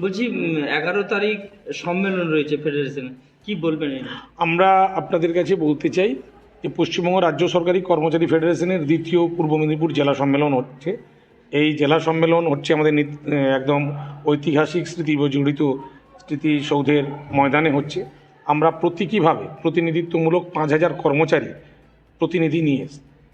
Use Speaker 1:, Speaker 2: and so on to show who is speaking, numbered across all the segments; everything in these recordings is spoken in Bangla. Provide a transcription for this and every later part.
Speaker 1: বলছি এগারো তারিখ সম্মেলন রয়েছে ফেডারেশনে কি বলবেন
Speaker 2: আমরা আপনাদের কাছে বলতে চাই যে পশ্চিমবঙ্গ রাজ্য সরকারি কর্মচারী ফেডারেশনের দ্বিতীয় পূর্ব মেদিনীপুর জেলা সম্মেলন হচ্ছে। এই জেলা সম্মেলন হচ্ছে আমাদের একদম ঐতিহাসিক স্মৃতি জড়িত স্মৃতিসৌধের ময়দানে হচ্ছে। আমরা প্রতীকীভাবে প্রতিনিধিত্বমূলক পাঁচ হাজার কর্মচারী প্রতিনিধি নিয়ে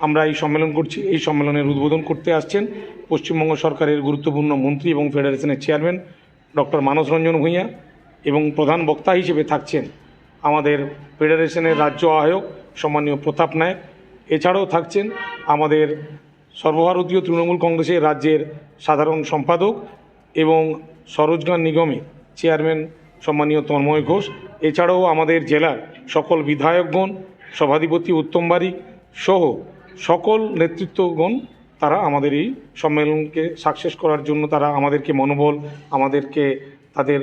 Speaker 2: আমরা এই সম্মেলন করছি। এই সম্মেলনের উদ্বোধন করতে আসছেন পশ্চিমবঙ্গ সরকারের গুরুত্বপূর্ণ মন্ত্রী এবং ফেডারেশনের চেয়ারম্যান ডক্টর মানস রঞ্জন ভূঁইয়া এবং প্রধান বক্তা হিসেবে থাকছেন আমাদের ফেডারেশনের রাজ্য আহ্বায়ক সম্মানীয় প্রতাপ নায়ক। এছাড়াও থাকছেন আমাদের সর্বভারতীয় তৃণমূল কংগ্রেসের রাজ্যের সাধারণ সম্পাদক এবং সরোজগান নিগমের চেয়ারম্যান সম্মানীয় তন্ময় ঘোষ। এছাড়াও আমাদের জেলার সকল বিধায়কগণ, সভাধিপতি উত্তম বারিক সহ সকল নেতৃত্বগণ তারা আমাদের এই সম্মেলনকে সাকসেস করার জন্য তারা আমাদেরকে মনোবল, আমাদেরকে তাদের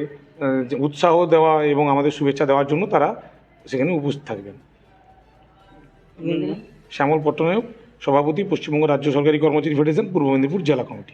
Speaker 2: উৎসাহ দেওয়া এবং আমাদের শুভেচ্ছা দেওয়ার জন্য তারা সেখানে উপস্থিত থাকবেন। শ্যামল পট্টনায়ক, সভাপতি, পশ্চিমবঙ্গ রাজ্য সরকারি কর্মচারী ফেডারেশন, পূর্ব মেদিনীপুর জেলা কমিটি।